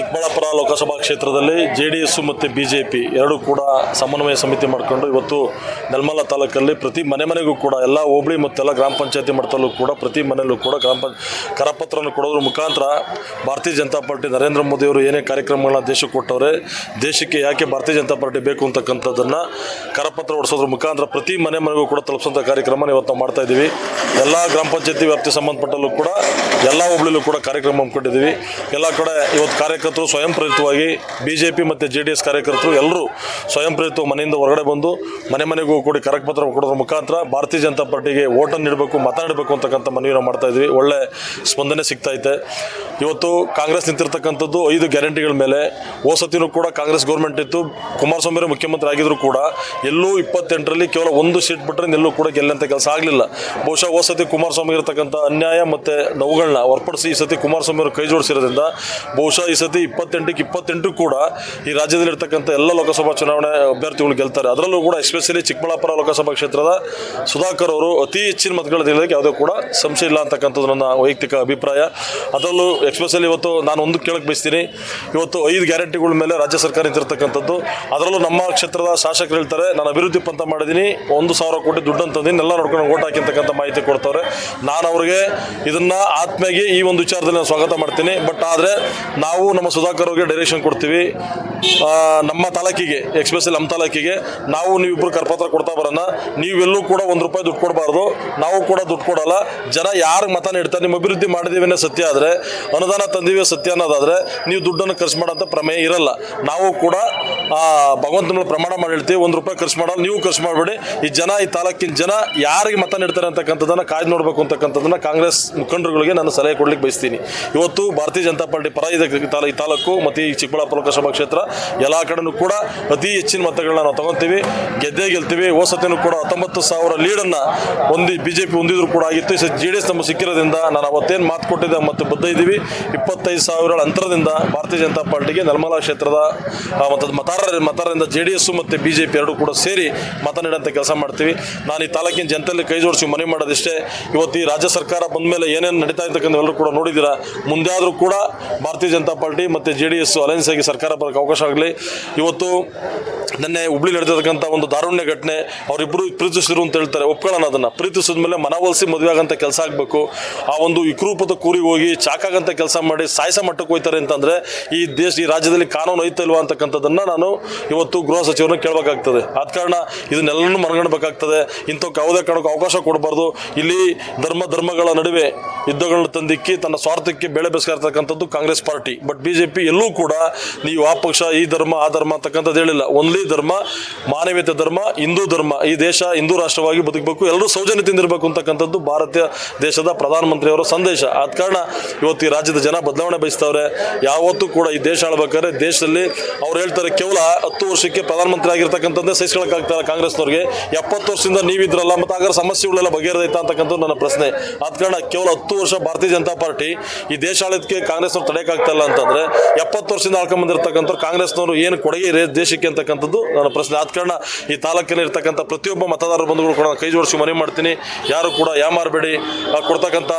ಚಿಕ್ಕಬಳ್ಳಾಪುರ ಲೋಕಸಭಾ ಕ್ಷೇತ್ರದಲ್ಲಿ J D S ಮತ್ತು B J P ಎರಡೂ ಕೂಡ ಸಮನ್ವಯ ಸಮಿತಿ ಮಾಡಿಕೊಂಡು ಇವತ್ತು ನೆಲಮಲ್ಲ ತಾಲೂಕಲ್ಲಿ ಪ್ರತಿ ಮನೆ ಮನೆಗೂ ಕೂಡ ಎಲ್ಲ ಹೋಬಳಿ ಮತ್ತೆಲ್ಲ ಗ್ರಾಮ ಪಂಚಾಯತಿ ಮಟ್ಟದಲ್ಲೂ ಕೂಡ ಪ್ರತಿ ಮನೆಯಲ್ಲೂ ಕೂಡ ಗ್ರಾಮ ಪಂ ಕರಪತ್ರವನ್ನು ಕೊಡೋದ್ರ ಮುಖಾಂತರ ಭಾರತೀಯ ಜನತಾ ಪಾರ್ಟಿ ನರೇಂದ್ರ ಮೋದಿಯವರು ಏನೇ ಕಾರ್ಯಕ್ರಮಗಳನ್ನ ದೇಶಕ್ಕೆ ಕೊಟ್ಟವ್ರೆ, ದೇಶಕ್ಕೆ ಯಾಕೆ ಭಾರತೀಯ ಜನತಾ ಪಾರ್ಟಿ ಬೇಕು ಅಂತಕ್ಕಂಥದ್ದನ್ನು ಕರಪತ್ರ ಹೊಡಿಸೋದ್ರ ಮುಖಾಂತರ ಪ್ರತಿ ಮನೆ ಮನೆಗೂ ಕೂಡ ತಲುಪಿಸೋಂಥ ಕಾರ್ಯಕ್ರಮನ ಇವತ್ತು ನಾವು ಮಾಡ್ತಾ ಇದ್ದೀವಿ. ಎಲ್ಲ ಗ್ರಾಮ ಪಂಚಾಯತಿ ವ್ಯಾಪ್ತಿ ಸಂಬಂಧಪಟ್ಟಲ್ಲೂ ಕೂಡ ಎಲ್ಲ ಹೋಬಳಿಲೂ ಕೂಡ ಕಾರ್ಯಕ್ರಮ ಹಮ್ಮಿಕೊಂಡಿದ್ದೀವಿ. ಎಲ್ಲ ಕಡೆ ಇವತ್ತು ಕಾರ್ಯಕರ್ತರು ಸ್ವಯಂ ಪ್ರೇರಿತವಾಗಿ ಬಿ ಜೆ ಪಿ ಮತ್ತು ಜೆ ಡಿ ಎಸ್ ಕಾರ್ಯಕರ್ತರು ಎಲ್ಲರೂ ಸ್ವಯಂ ಪ್ರೇರಿತ ಮನೆಯಿಂದ ಹೊರಗಡೆ ಬಂದು ಮನೆ ಮನೆಗೂ ಕೂಡಿ ಕರಕಪತ್ರ ಕೊಡೋದ್ರ ಮುಖಾಂತರ ಭಾರತೀಯ ಜನತಾ ಪಾರ್ಟಿಗೆ ಓಟನ್ನು ನೀಡಬೇಕು ಮತ ನೀಡಬೇಕು ಅಂತಕ್ಕಂಥ ಮನವಿಯನ್ನು ಮಾಡ್ತಾ ಇದ್ವಿ. ಒಳ್ಳೆ ಸ್ಪಂದನೆ ಸಿಗ್ತಾ ಐತೆ. ಇವತ್ತು ಕಾಂಗ್ರೆಸ್ ನಿಂತಿರ್ತಕ್ಕಂಥದ್ದು ಐದು ಗ್ಯಾರಂಟಿಗಳ ಮೇಲೆ ಓಸತಿನೂ ಕೂಡ ಕಾಂಗ್ರೆಸ್ ಗೌರ್ಮೆಂಟ್ ಇತ್ತು. ಕುಮಾರಸ್ವಾಮಿ ಮುಖ್ಯಮಂತ್ರಿ ಆಗಿದ್ರು ಕೂಡ ಎಲ್ಲೂ ಇಪ್ಪತ್ತೆಂಟರಲ್ಲಿ ಕೇವಲ ಒಂದು ಸೀಟ್ ಬಿಟ್ಟರೆ ಎಲ್ಲೂ ಕೂಡ ಗೆಲ್ಲಂತ ಕೆಲಸ ಆಗಲಿಲ್ಲ. ಬಹುಶಃ ಹೋಸತಿ ಕುಮಾರಸ್ವಾಮಿ ಇರತಕ್ಕಂಥ ಅನ್ಯಾಯ ಮತ್ತು ನೋವುಗಳನ್ನ ಹೊರಪಡಿಸಿ ಈ ಸತಿ ಕುಮಾರಸ್ವಾಮಿ ಅವರು ಕೈ ಜೋಡಿಸಿರೋದ್ರಿಂದ ಬಹುಶಃ ಈ ಸತಿ ಇಪ್ಪತ್ತೆಂಟಕ್ಕೆ ಇಪ್ಪತ್ತೆಂಟು ಕೂಡ ಈ ರಾಜ್ಯದಲ್ಲಿರ್ತಕ್ಕಂಥ ಎಲ್ಲ ಲೋಕಸಭಾ ಚುನಾವಣೆ ಅಭ್ಯರ್ಥಿಗಳು ಗೆಲ್ತಾರೆ. ಅದರಲ್ಲೂ ಕೂಡ ಎಸ್ಪೆಷಲಿ ಚಿಕ್ಕಬಳ್ಳಾಪುರ ಲೋಕಸಭಾ ಕ್ಷೇತ್ರದ ಸುಧಾಕರ್ ಅವರು ಅತಿ ಹೆಚ್ಚಿನ ಮತಗಳು ಯಾವುದೇ ಕೂಡ ಸಂಶಯ ಇಲ್ಲ ಅಂತಕ್ಕಂಥದ್ದು ನನ್ನ ವೈಯಕ್ತಿಕ ಅಭಿಪ್ರಾಯ. ಅದರಲ್ಲೂ ಎಸ್ಪೆಷಲಿ ಇವತ್ತು ನಾನು ಒಂದು ಕೇಳಕ್ಕೆ ಬಯಸ್ತೀನಿ. ಇವತ್ತು ಐದು ಗ್ಯಾರಂಟಿಗಳ ಮೇಲೆ ರಾಜ್ಯ ಸರ್ಕಾರ ನಿಂತಿರ್ತಕ್ಕಂಥದ್ದು. ಅದರಲ್ಲೂ ನಮ್ಮ ಕ್ಷೇತ್ರದ ಶಾಸಕರು ಹೇಳ್ತಾರೆ, ನಾನು ಅಭಿವೃದ್ಧಿ ಪಂತ ಮಾಡಿದ್ದೀನಿ. ಒಂದು ಸಾವಿರ ಕೋಟಿ ದುಡ್ಡು ಅಂತಂದಿನಿ ಎಲ್ಲ ನೋಡ್ಕೊಂಡು ಓಟ್ ಹಾಕಿರ್ತಕ್ಕಂಥ ಮಾಹಿತಿ ಕೊಡ್ತಾರೆ ನಾನು ಅವ್ರಿಗೆ ಇದನ್ನು ಆತ್ಮೆಗೆ ಈ ಒಂದು ವಿಚಾರದಲ್ಲಿ ಸ್ವಾಗತ ಮಾಡ್ತೀನಿ. ಬಟ್ ಆದರೆ ನಾವು ನಮ್ಮ ಸುಧಾಕರ್ ಅವರಿಗೆ ಡೈರೆಕ್ಷನ್ ಕೊಡ್ತೀವಿ. ನಮ್ಮ ತಾಲೂಕಿಗೆ ಎಕ್ಸ್ಪೆಷಲಿ ನಮ್ಮ ತಾಲೂಕಿಗೆ, ನಾವು ನೀವಿಬ್ಬರು ಕರಪತ್ರ ಕೊಡ್ತಾ ಬರೋಣ. ನೀವೆಲ್ಲೂ ಕೂಡ ಒಂದು ರೂಪಾಯಿ ದುಡ್ಡು ಕೊಡಬಾರ್ದು. ನಾವು ಕೂಡ ದುಡ್ಡು ಕೊಡಲ್ಲ. ಜನ ಯಾರು ಮತ ನೀಡ್ತಾರೆ ನಿಮ್ಮ ಅಭಿವೃದ್ಧಿ ಮಾಡಿದೀವಿ ಸತ್ಯ ಆದರೆ, ಅನುದಾನ ತಂದೀವಿ ಸತ್ಯ ಅನ್ನೋದಾದರೆ, ನೀವು ದುಡ್ಡನ್ನು ಖರ್ಚು ಮಾಡೋಂಥ ಪ್ರಮೇಯ ಇರಲ್ಲ. ನಾವು ಕೂಡ ಭಗವಂತನ ಪ್ರಮಾಣ ಮಾಡಿ ಹೇಳ್ತೀವಿ, ಒಂದು ರೂಪಾಯಿ ಖರ್ಚು ಮಾಡಲ್ಲ, ನೀವು ಖರ್ಚು ಮಾಡಬೇಡಿ. ಈ ಜನ, ಈ ತಾಲೂಕಿನ ಜನ ಯಾರಿಗೆ ಮತ ನೀಡ್ತಾರೆ ಅಂತಕ್ಕಂಥದ್ದನ್ನು ಕಾಯ್ದು ನೋಡಬೇಕು ಅಂತಕ್ಕಂಥದ್ದನ್ನು ಕಾಂಗ್ರೆಸ್ ಮುಖಂಡರುಗಳಿಗೆ ನಾನು ಸಲಹೆ ಕೊಡ್ಲಿಕ್ಕೆ ಬಯಸ್ತೀನಿ. ಇವತ್ತು ಭಾರತೀಯ ಜನತಾ ಪಾರ್ಟಿ ಪರ ಇದೆ ತಾಲ- ಈ ತಾಲೂಕು ಮತ್ತು ಈ ಚಿಕ್ಕಬಳ್ಳಾಪುರ ಲೋಕಸಭಾ ಕ್ಷೇತ್ರ ಎಲ್ಲ ಕಡೆನೂ ಕೂಡ ಅತಿ ಹೆಚ್ಚಿನ ಮತಗಳನ್ನ ನಾವು ತಗೊತೀವಿ. ಗೆದ್ದೇ ಗೆಲ್ತೀವಿ. ಹೋಸತಿನೂ ಕೂಡ ಹತ್ತೊಂಬತ್ತು ಸಾವಿರ ಲೀಡನ್ನು ಹೊಂದಿ ಬಿ ಜೆ ಪಿ ಹೊಂದಿದ್ರು ಕೂಡ ಆಗಿತ್ತು. ಈ ಜೆ ಡಿ ಎಸ್ ಸಿಕ್ಕಿರೋದ್ರಿಂದ ನಾನು ಅವತ್ತೇನು ಮಾತು ಕೊಟ್ಟಿದ್ದೆ ಮತ್ತು ಬದ್ಧ ಇದ್ದೀವಿ. ಇಪ್ಪತ್ತೈದು ಸಾವಿರ ಅಂತರದಿಂದ ಭಾರತೀಯ ಜನತಾ ಪಾರ್ಟಿಗೆ ನರ್ಮಲಾ ಕ್ಷೇತ್ರದ ಮತ ಮತ್ತು ಮತದಾರರ, ಮತದಾರರಿಂದ ಜೆ ಡಿ ಎಸ್ ಮತ್ತು ಬಿ ಜೆ ಪಿ ಎರಡೂ ಕೂಡ ಸೇರಿ ಮತ ನೀಡೋಂಥ ಕೆಲಸ ಮಾಡ್ತೀವಿ. ನಾನು ಈ ತಾಲೂಕಿನ ಜನತೆಯಲ್ಲಿ ಕೈ ಜೋಡಿಸಿ ಮನವಿ ಮಾಡೋದಿಷ್ಟೇ. ಇವತ್ತು ಈ ರಾಜ್ಯ ಸರ್ಕಾರ ಬಂದ ಮೇಲೆ ಏನೇನು ನಡೀತಾ ಇರ್ತಕ್ಕಂಥ ಎಲ್ಲರೂ ಕೂಡ ನೋಡಿದ್ದೀರಾ. ಮುಂದೆ ಆದರೂ ಕೂಡ ಭಾರತೀಯ ಜನತಾ ಪಾರ್ಟಿ ಮತ್ತು ಜೆ ಡಿ ಎಸ್ ಅಲಯನ್ಸ್ ಆಗಿ ಸರ್ಕಾರ ಬರೋಕ್ಕೆ ಅವಕಾಶ ಆಗಲಿ. ಇವತ್ತು ನಿನ್ನೆ ಹುಬ್ಳಿ ನಡೆದಿರ್ತಕ್ಕಂಥ ಒಂದು ದಾರುಣ್ಯ ಘಟನೆ ಅವರಿಬ್ಬರು ಪ್ರೀತಿಸಿದ್ರು ಅಂತ ಹೇಳ್ತಾರೆ. ಒಪ್ಕೊಳ್ಳೋಣ ಅದನ್ನು. ಪ್ರೀತಿಸಿದ ಮೇಲೆ ಮನವೊಲಿಸಿ ಮದುವೆ ಆಗಂತ ಕೆಲಸ ಆಗಬೇಕು. ಆ ಒಂದು ವಿಕೃಪದ ಕೂರಿಗೆ ಹೋಗಿ ಚಾಕಾಗಂತ ಕೆಲಸ ಮಾಡಿ ಸಾಯಿಸ ಮಟ್ಟಕ್ಕೆ ಹೋಯ್ತಾರೆ ಅಂತಂದರೆ ಈ ದೇಶ, ಈ ರಾಜ್ಯದಲ್ಲಿ ಕಾನೂನು ಐತಲ್ವಾ ಅಂತಕ್ಕಂಥದ್ದನ್ನು ನಾನು ಇವತ್ತು ಗೃಹ ಸಚಿವರನ್ನ ಕೇಳಬೇಕಾಗ್ತದೆ. ಆದ ಕಾರಣ ಇದನ್ನೆಲ್ಲನೂ ಮನಗಣಬೇಕಾಗ್ತದೆ ಇಂಥಕ್ಕೆ ಯಾವುದೇ ಕಾರಣಕ್ಕೂ ಅವಕಾಶ ಕೊಡಬಾರ್ದು. ಇಲ್ಲಿ ಧರ್ಮ, ಧರ್ಮಗಳ ನಡುವೆ ಯುದ್ಧಗಳನ್ನ ತಂದಿಕ್ಕಿ ತನ್ನ ಸ್ವಾರ್ಥಕ್ಕೆ ಬೆಳೆ ಬೆಸ್ಕಾರ್ತಕ್ಕಂಥದ್ದು Congress party. But B J P ಎಲ್ಲೂ ಕೂಡ, ನೀವು ಆ ಪಕ್ಷ, ಈ ಧರ್ಮ, ಆ ಧರ್ಮ ಅಂತಕ್ಕಂಥದ್ದು ಹೇಳಿಲ್ಲ. ಓನ್ಲಿ ಧರ್ಮ, ಮಾನವೀಯತೆ ಧರ್ಮ, ಹಿಂದೂ ಧರ್ಮ. ಈ ದೇಶ ಹಿಂದೂ ರಾಷ್ಟ್ರವಾಗಿ ಬದುಕಬೇಕು. ಎಲ್ಲರೂ ಸೌಜನ್ಯ ಇರಬೇಕು ಅಂತಕ್ಕಂಥದ್ದು ಭಾರತೀಯ ದೇಶದ ಪ್ರಧಾನಮಂತ್ರಿಯವರ ಸಂದೇಶ. ಆದ ಕಾರಣ ಇವತ್ತು ಈ ರಾಜ್ಯದ ಜನ ಬದಲಾವಣೆ ಬಯಸ್ತವ್ರೆ. ಯಾವತ್ತೂ ಕೂಡ ಈ ದೇಶ ಆಳ್ಬೇಕಾದ್ರೆ ದೇಶದಲ್ಲಿ ಅವ್ರು ಹೇಳ್ತಾರೆ, ಕೇವಲ ಹತ್ತು ವರ್ಷಕ್ಕೆ ಪ್ರಧಾನಮಂತ್ರಿ ಆಗಿರ್ತಕ್ಕಂಥದ್ದೇ ಸಹಿಸ್ಕೊಳಕ್ಕಾಗ್ತಾರೆ ಕಾಂಗ್ರೆಸ್ನವ್ರಿಗೆ. ಎಪ್ಪತ್ತು ವರ್ಷದಿಂದ ನೀವಿದ್ರಲ್ಲ ಮತ್ತು ಆಗ ಸಮಸ್ಯೆಗಳೆಲ್ಲ ಬಗೆಹರಿದೈತಾ ಅಂತಕ್ಕಂಥದ್ದು ನನ್ನ ಪ್ರಶ್ನೆ. ಆದ ಕಾರಣ ಕೇವಲ ಹತ್ತು ವರ್ಷ ಭಾರತೀಯ ಜನತಾ ಪಾರ್ಟಿ ಈ ದೇಶ ಆಳೋದಕ್ಕೆ ಕಾಂಗ್ರೆಸ್ನವ್ರು ತಡೆಯಕ್ಕಾಗ್ತಾ ಇಲ್ಲ ಅಂತಂದ್ರೆ, ಎಪ್ಪತ್ತು ವರ್ಷದಿಂದ ಆಳ್ಕೊಂಬಂದಿರ್ತಕ್ಕಂಥವ್ರು ಕಾಂಗ್ರೆಸ್ನವರು ಏನು ಕೊಡುಗೆ ದೇಶಕ್ಕೆ ಅಂತಕ್ಕಂಥದ್ದು ನನ್ನ ಪ್ರಶ್ನೆ. ಆದ ಕಾರಣ ಈ ತಾಲೂಕಿನ ಇರ್ತಕ್ಕಂಥ ಪ್ರತಿಯೊಬ್ಬ ಮತದಾರರ ಬಂಧುಗಳು ಕೂಡ ಕೈ ಜೋಡಿಸಿ ಮನವಿ ಮಾಡ್ತೀನಿ. ಯಾರು ಕೂಡ ಯಾಮಾರಬೇಡಿ ಕೊಡ್ತಕ್ಕಂಥ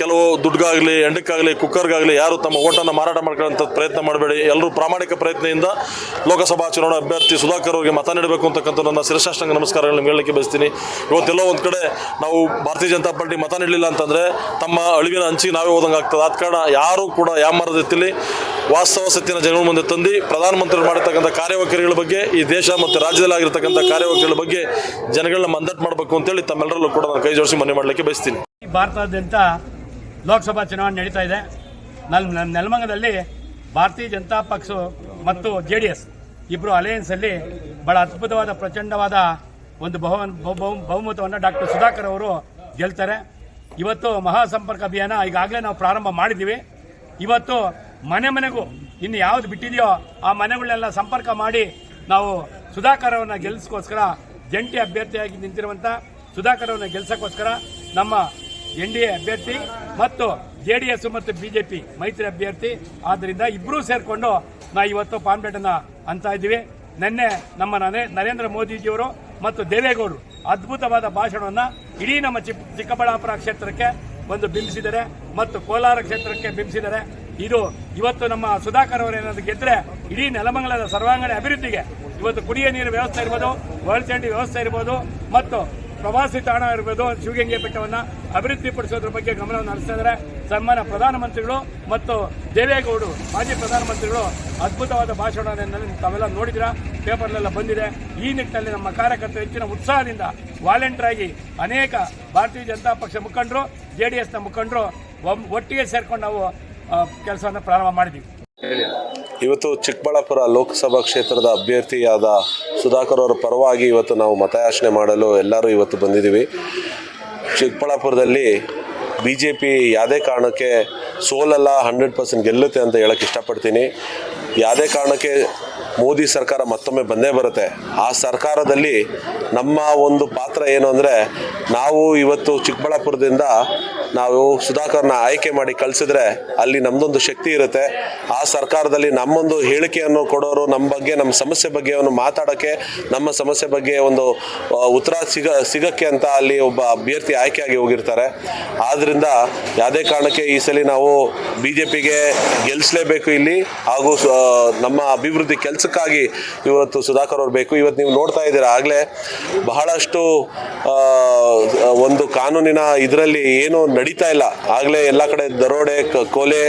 ಕೆಲವು ದುಡ್ಗಾಗಲಿ ಎಂಡಕ್ಕಾಗಲಿ, ಕುಕ್ಕರ್ಗಾಗಲಿ, ಯಾರು ತಮ್ಮ ಓಟನ್ನು ಮಾರಾಟ ಮಾಡ್ಕೊಳ್ಳೋಂಥ ಪ್ರಯತ್ನ ಮಾಡಬೇಡಿ. ಎಲ್ಲರೂ ಪ್ರಾಮಾಣಿಕ ಪ್ರಯತ್ನದಿಂದ ಲೋಕಸಭಾ ಚುನಾವಣಾ ಅಭ್ಯರ್ಥಿ ಸುಧಾಕರ್ ಅವರಿಗೆ ಮತ ನೀಡಬೇಕು ಅಂತಕ್ಕಂಥ ನನ್ನ ಶಿರಸಾಷ್ಟಾಂಗ ನಮಸ್ಕಾರಗಳನ್ನು ಹೇಳಲಿಕ್ಕೆ ಬಯಸ್ತೀನಿ. ಇವತ್ತೆಲ್ಲೋ ಒಂದು ಕಡೆ ನಾವು ಭಾರತೀಯ ಜನತಾ ಪಾರ್ಟಿ ಮತ ನೀಡಲಿಲ್ಲ ಅಂತಂದರೆ ತಮ್ಮ ಅಳಿವಿನ ಹಂಚಿಗೆ ನಾವೇ ಹೋದಂಗೆ ಆಗ್ತದೆ. ಆದ ಕಾರಣ ಯಾರು ಕೂಡ ಯಾಮಾರದ ರೀತಿಯಲ್ಲಿ ವಾಸ್ತವ ಸತ್ಯನ ಜನಗಳ ಮುಂದೆ ತಂದು ಪ್ರಧಾನಮಂತ್ರಿ ಮಾಡಿರ್ತಕ್ಕಂಥ ಕಾರ್ಯವೈಖರಿಗಳ ಬಗ್ಗೆ ಈ ದೇಶ ಮತ್ತು ರಾಜ್ಯದಲ್ಲಿ ಆಗಿರತಕ್ಕಂಥ ಕಾರ್ಯವೈಖರಿಗಳ ಬಗ್ಗೆ ಜನಗಳನ್ನ ಮಂದಟ್ ಮಾಡಬೇಕು ಅಂತೇಳಿ ತಮ್ಮೆಲ್ಲರಲ್ಲೂ ಕೂಡ ನಾನು ಕೈ ಜೋಡಿಸಿ ಮನವಿ ಮಾಡಲಿಕ್ಕೆ ಬಯಸ್ತೀನಿ. ಭಾರತಾದ್ಯಂತ ಲೋಕಸಭಾ ಚುನಾವಣೆ ನಡೀತಾ ಇದೆ. ನನ್ನ ನೆಲಮಂಗದಲ್ಲಿ ಭಾರತೀಯ ಜನತಾ ಪಕ್ಷ ಮತ್ತು ಜೆ ಡಿ ಎಸ್ ಇಬ್ಬರು ಅಲಯನ್ಸಲ್ಲಿ ಬಹಳ ಅದ್ಭುತವಾದ, ಪ್ರಚಂಡವಾದ ಒಂದು ಬಹು- ಬಹುಮತವನ್ನು ಡಾಕ್ಟರ್ ಸುಧಾಕರ್ ಅವರು ಗೆಲ್ತಾರೆ. ಇವತ್ತು ಮಹಾಸಂಪರ್ಕ ಅಭಿಯಾನ ಈಗಾಗಲೇ ನಾವು ಪ್ರಾರಂಭ ಮಾಡಿದ್ದೀವಿ. ಇವತ್ತು ಮನೆ ಮನೆಗೂ ಇನ್ನು ಯಾವ್ದು ಬಿಟ್ಟಿದೆಯೋ ಆ ಮನೆಗಳನ್ನೆಲ್ಲ ಸಂಪರ್ಕ ಮಾಡಿ ನಾವು ಸುಧಾಕರ್ ಅವರನ್ನ ಗೆಲ್ಲಿಸ್ಕೋಸ್ಕರ ಜಂಟಿ ಅಭ್ಯರ್ಥಿಯಾಗಿ ನಿಂತಿರುವಂಥ ಸುಧಾಕರ್ ಅವರನ್ನ ಗೆಲ್ಸಕ್ಕೋಸ್ಕರ ನಮ್ಮ ಎನ್ ಡಿ ಎ ಅಭ್ಯರ್ಥಿ ಮತ್ತು ಜೆ ಡಿ ಎಸ್ ಮತ್ತು ಬಿಜೆಪಿ ಮೈತ್ರಿ ಅಭ್ಯರ್ಥಿ. ಆದ್ದರಿಂದ ಇಬ್ಬರೂ ಸೇರಿಕೊಂಡು ನಾ ಇವತ್ತು ಪಾನ್ಪೇಟನ್ನ ಅಂತ ಇದ್ದೀವಿ. ನಿನ್ನೆ ನಮ್ಮ ನರೇ- ನರೇಂದ್ರ ಮೋದಿಜಿಯವರು ಮತ್ತು ದೇವೇಗೌಡರು ಅದ್ಭುತವಾದ ಭಾಷಣವನ್ನು ಇಡೀ ನಮ್ಮ ಚಿಕ್ಕ ಚಿಕ್ಕಬಳ್ಳಾಪುರ ಕ್ಷೇತ್ರಕ್ಕೆ ಒಂದು ಬಿಂಬಿಸಿದ್ದಾರೆ ಮತ್ತು ಕೋಲಾರ ಕ್ಷೇತ್ರಕ್ಕೆ ಬಿಂಬಿಸಿದ್ದಾರೆ. ಇದು ಇವತ್ತು ನಮ್ಮ ಸುಧಾಕರ್ ಅವರು ಏನಾದ್ರು ಗೆದ್ದರೆ ಇಡೀ ನೆಲಮಂಗಲದ ಸರ್ವಾಂಗಣ ಅಭಿವೃದ್ಧಿಗೆ ಇವತ್ತು ಕುಡಿಯ ನೀರು ವ್ಯವಸ್ಥೆ ಇರ್ಬೋದು ವರ್ಲ್ಡ್ ಚಂಡಿ ವ್ಯವಸ್ಥೆ ಇರ್ಬೋದು ಮತ್ತು ಪ್ರವಾಸಿ ತಾಣ ಇರ್ಬೋದು, ಶಿವಗಂಗೆ ಬೆಟ್ಟವನ್ನು ಅಭಿವೃದ್ಧಿಪಡಿಸೋದ್ರ ಬಗ್ಗೆ ಗಮನವನ್ನು ಹರಿಸ್ತಾ ಇದ್ದಾರೆ. ಸನ್ಮಾನ ಪ್ರಧಾನಮಂತ್ರಿಗಳು ಮತ್ತು ದೇವೇಗೌಡರು, ಮಾಜಿ ಪ್ರಧಾನಮಂತ್ರಿಗಳು ಅದ್ಭುತವಾದ ಭಾಷಣವನ್ನು ತಾವೆಲ್ಲ ನೋಡಿದ್ರ ಪೇಪರ್ಲೆಲ್ಲ ಬಂದಿದೆ. ಈ ನಿಟ್ಟಿನಲ್ಲಿ ನಮ್ಮ ಕಾರ್ಯಕರ್ತರು ಹೆಚ್ಚಿನ ಉತ್ಸಾಹದಿಂದ ವಾಲಂಟಿಯರ್ ಆಗಿ ಅನೇಕ ಭಾರತೀಯ ಜನತಾ ಪಕ್ಷ ಮುಖಂಡರು, ಜೆ ಡಿ ಎಸ್ನ ಮುಖಂಡರು ಒಟ್ಟಿಗೆ ಸೇರ್ಕೊಂಡು ನಾವು ಕೆಲಸವನ್ನು ಪ್ರಾರಂಭ ಮಾಡಿದ್ದೀವಿ ಇವತ್ತು ಚಿಕ್ಕಬಳ್ಳಾಪುರ ಲೋಕಸಭಾ ಕ್ಷೇತ್ರದ ಅಭ್ಯರ್ಥಿಯಾದ ಸುಧಾಕರ್ ಅವರ ಪರವಾಗಿ ಇವತ್ತು ನಾವು ಮತಯಾಚನೆ ಮಾಡಲು ಎಲ್ಲರೂ ಇವತ್ತು ಬಂದಿದ್ದೀವಿ. ಚಿಕ್ಕಬಳ್ಳಾಪುರದಲ್ಲಿ ಬಿ ಜೆ ಪಿ ಯಾವುದೇ ಕಾರಣಕ್ಕೆ ಸೋಲಲ್ಲ, ಹಂಡ್ರೆಡ್ ಪರ್ಸೆಂಟ್ ಗೆಲ್ಲುತ್ತೆ ಅಂತ ಹೇಳಕ್ಕೆ ಇಷ್ಟಪಡ್ತೀನಿ. ಯಾವುದೇ ಕಾರಣಕ್ಕೆ ಮೋದಿ ಸರ್ಕಾರ ಮತ್ತೊಮ್ಮೆ ಬಂದೇ ಬರುತ್ತೆ. ಆ ಸರ್ಕಾರದಲ್ಲಿ ನಮ್ಮ ಒಂದು ಪಾತ್ರ ಏನು ಅಂದರೆ ನಾವು ಇವತ್ತು ಚಿಕ್ಕಬಳ್ಳಾಪುರದಿಂದ ನಾವು ಸುಧಾಕರ್ನ ಆಯ್ಕೆ ಮಾಡಿ ಕಳಿಸಿದ್ರೆ ಅಲ್ಲಿ ನಮ್ಮದೊಂದು ಶಕ್ತಿ ಇರುತ್ತೆ. ಆ ಸರ್ಕಾರದಲ್ಲಿ ನಮ್ಮೊಂದು ಹೇಳಿಕೆಯನ್ನು ಕೊಡೋರು ನಮ್ಮ ಬಗ್ಗೆ ನಮ್ಮ ಸಮಸ್ಯೆ ಬಗ್ಗೆ ಅವನು ಮಾತಾಡೋಕ್ಕೆ ನಮ್ಮ ಸಮಸ್ಯೆ ಬಗ್ಗೆ ಒಂದು ಉತ್ತರ ಸಿಗ, ಸಿಗಕ್ಕೆ ಅಂತ ಅಲ್ಲಿ ಒಬ್ಬ ಅಭ್ಯರ್ಥಿ ಆಯ್ಕೆಯಾಗಿ ಹೋಗಿರ್ತಾರೆ. ಆದ್ದರಿಂದ ಯಾವುದೇ ಕಾರಣಕ್ಕೆ ಈ ಸಲ ನಾವು ಬಿ ಜೆ ಪಿಗೆ ಗೆಲ್ಲಿಸಲೇಬೇಕು ಇಲ್ಲಿ ಹಾಗೂ ನಮ್ಮ ಅಭಿವೃದ್ಧಿ ಕೆಲಸಕ್ಕಾಗಿ ಇವತ್ತು ಸುಧಾಕರ್ ಅವ್ರು ಬೇಕು. ಇವತ್ತು ನೀವು ನೋಡ್ತಾ ಇದ್ದೀರಾ, ಆಗಲೇ ಬಹಳಷ್ಟು ಒಂದು ಕಾನೂನಿನ ಇದರಲ್ಲಿ ಏನು ನಡೀತಾ ಇಲ್ಲ. ಆಗಲೇ ಎಲ್ಲ ಕಡೆ ದರೋಡೆ ಕೊಲೆ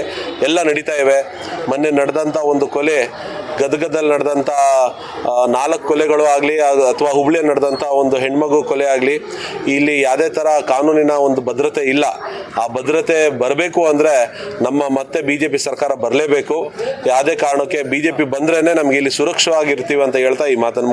ಎಲ್ಲ ನಡೀತಾ ಇವೆ. ಮೊನ್ನೆ ನಡೆದಂಥ ಒಂದು ಕೊಲೆ, ಗದಗದಲ್ಲಿ ನಡೆದಂಥ ನಾಲ್ಕು ಕೊಲೆಗಳು ಆಗಲಿ ಅಥವಾ ಹುಬ್ಳಿಯಲ್ಲಿ ನಡೆದಂಥ ಒಂದು ಹೆಣ್ಮಗು ಕೊಲೆ ಆಗಲಿ, ಇಲ್ಲಿ ಯಾವುದೇ ಥರ ಕಾನೂನಿನ ಒಂದು ಭದ್ರತೆ ಇಲ್ಲ. ಆ ಭದ್ರತೆ ಬರಬೇಕು ಅಂದರೆ ನಮ್ಮ ಮತ್ತೆ ಬಿ ಜೆ ಪಿ ಸರ್ಕಾರ ಬರಲೇಬೇಕು. ಯಾವುದೇ ಕಾರಣಕ್ಕೆ ಬಿ ಜೆ ಪಿ ಬಂದ್ರೇ ನಮಗೆ ಇಲ್ಲಿ ಸುರಕ್ಷವಾಗಿರ್ತೀವಿ ಅಂತ ಹೇಳ್ತಾ ಈ ಮಾತನ್ನು